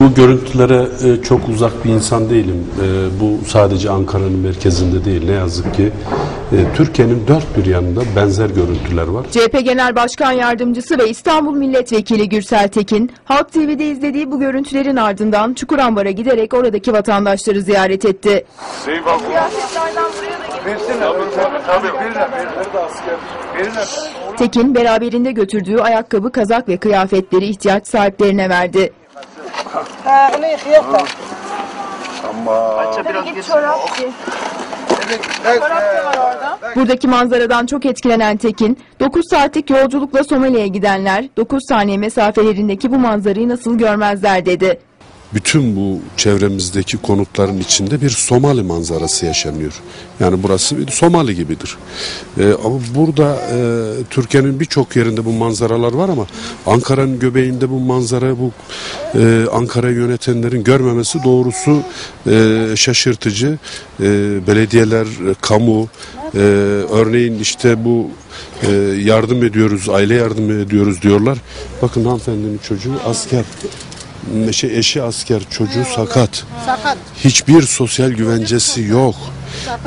Bu görüntülere e, çok uzak bir insan değilim. E, bu sadece Ankara'nın merkezinde değil. Ne yazık ki e, Türkiye'nin dört bir yanında benzer görüntüler var. CHP Genel Başkan Yardımcısı ve İstanbul Milletvekili Gürsel Tekin, Halk TV'de izlediği bu görüntülerin ardından Çukurambar'a giderek oradaki vatandaşları ziyaret etti. Tekin, beraberinde götürdüğü ayakkabı, kazak ve kıyafetleri ihtiyaç sahiplerine verdi. Ha, onu yıkayıp da. Ama Git çorap giy. Buradaki manzaradan çok etkilenen Tekin, 9 saatlik yolculukla Somali'ye gidenler 9 saniye mesafelerindeki bu manzarayı nasıl görmezler dedi. Bütün bu çevremizdeki konutların içinde bir Somali manzarası yaşanıyor. Yani burası bir Somali gibidir. Ee, ama burada e, Türkiye'nin birçok yerinde bu manzaralar var ama Ankara'nın göbeğinde bu manzara bu e, Ankara yönetenlerin görmemesi doğrusu e, şaşırtıcı. E, belediyeler, e, kamu, e, örneğin işte bu e, yardım ediyoruz, aile yardım ediyoruz diyorlar. Bakın hanımefendinin çocuğu asker şey, eşi asker, çocuğu sakat. Sakat. Hiçbir sosyal güvencesi yok.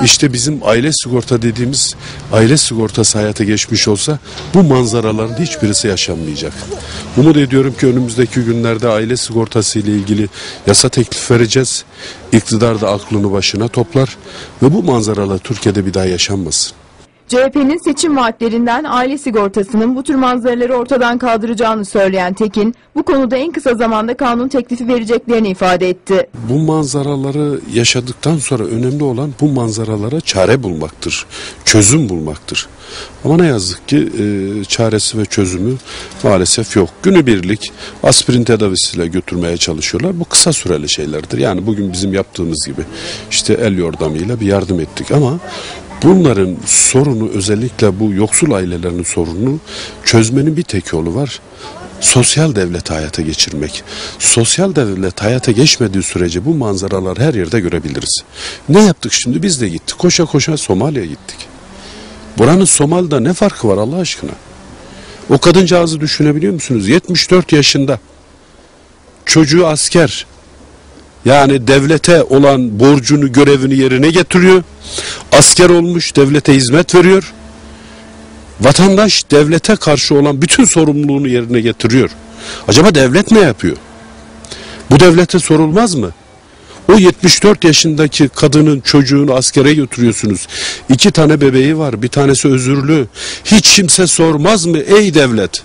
İşte bizim aile sigorta dediğimiz aile sigortası hayata geçmiş olsa bu manzaraların hiçbirisi yaşanmayacak. Umut ediyorum ki önümüzdeki günlerde aile sigortası ile ilgili yasa teklif vereceğiz. İktidar da aklını başına toplar ve bu manzaralar Türkiye'de bir daha yaşanmasın. CHP'nin seçim vaatlerinden aile sigortasının bu tür manzaraları ortadan kaldıracağını söyleyen Tekin, bu konuda en kısa zamanda kanun teklifi vereceklerini ifade etti. Bu manzaraları yaşadıktan sonra önemli olan bu manzaralara çare bulmaktır, çözüm bulmaktır. Ama ne yazık ki e, çaresi ve çözümü maalesef yok. Günübirlik aspirin tedavisiyle götürmeye çalışıyorlar. Bu kısa süreli şeylerdir. Yani bugün bizim yaptığımız gibi işte el yordamıyla bir yardım ettik ama bunların sorunu özellikle bu yoksul ailelerin sorununu çözmenin bir tek yolu var sosyal devlet hayata geçirmek. Sosyal devlet hayata geçmediği sürece bu manzaralar her yerde görebiliriz. Ne yaptık şimdi? Biz de gittik. Koşa koşa Somali'ye gittik. Buranın Somali'de ne farkı var Allah aşkına? O kadıncağızı düşünebiliyor musunuz? 74 yaşında. Çocuğu asker. Yani devlete olan borcunu, görevini yerine getiriyor. Asker olmuş, devlete hizmet veriyor vatandaş devlete karşı olan bütün sorumluluğunu yerine getiriyor. Acaba devlet ne yapıyor? Bu devlete sorulmaz mı? O 74 yaşındaki kadının çocuğunu askere götürüyorsunuz. İki tane bebeği var. Bir tanesi özürlü. Hiç kimse sormaz mı ey devlet?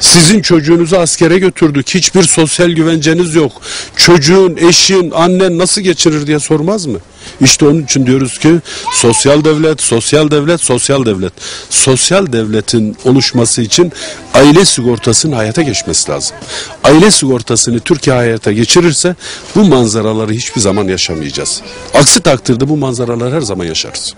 Sizin çocuğunuzu askere götürdük. Hiçbir sosyal güvenceniz yok. Çocuğun, eşin, annen nasıl geçirir diye sormaz mı? İşte onun için diyoruz ki sosyal devlet, sosyal devlet, sosyal devlet. Sosyal devletin oluşması için aile sigortasının hayata geçmesi lazım. Aile sigortasını Türkiye hayata geçirirse bu manzaraları hiçbir zaman yaşamayacağız. Aksi takdirde bu manzaraları her zaman yaşarız.